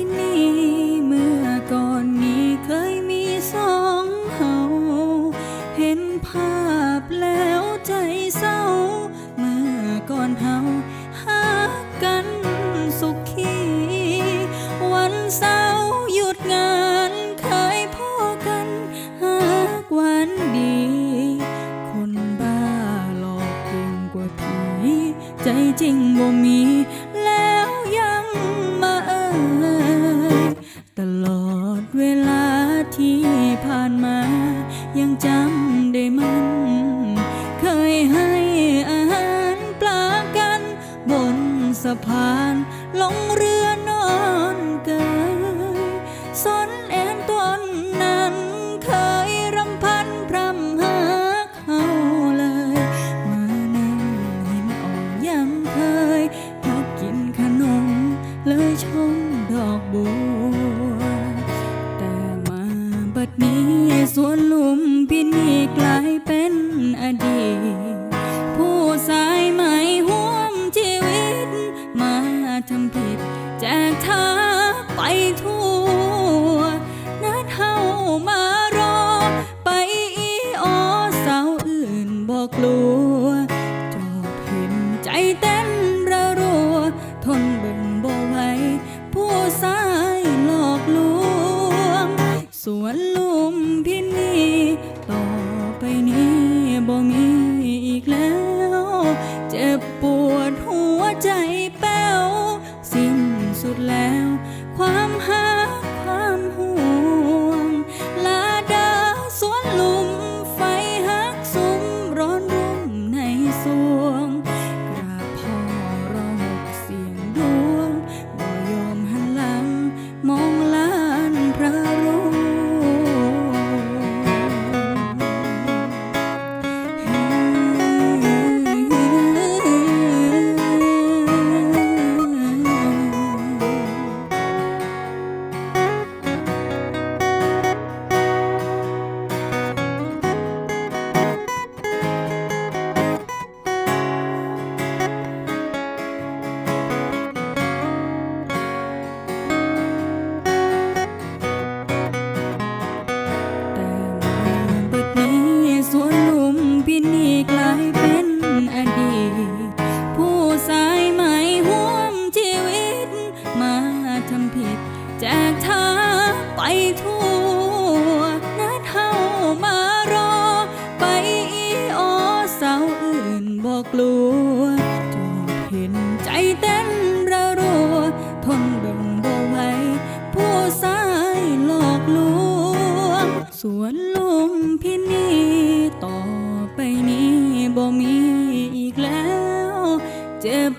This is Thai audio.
ที่นี่เมื่อก่อนนี้เคยมีสองเฮาเห็นภาพแล้วใจเศร้า เมื่อก่อนเฮาหากันสุขี วันเสาร์หยุดงานเคยพ่อกันหากวันดี คนบ้าหลอกเก่งกว่าผี ใจจริงบ่มี มีอีกแล้ว เจ็บ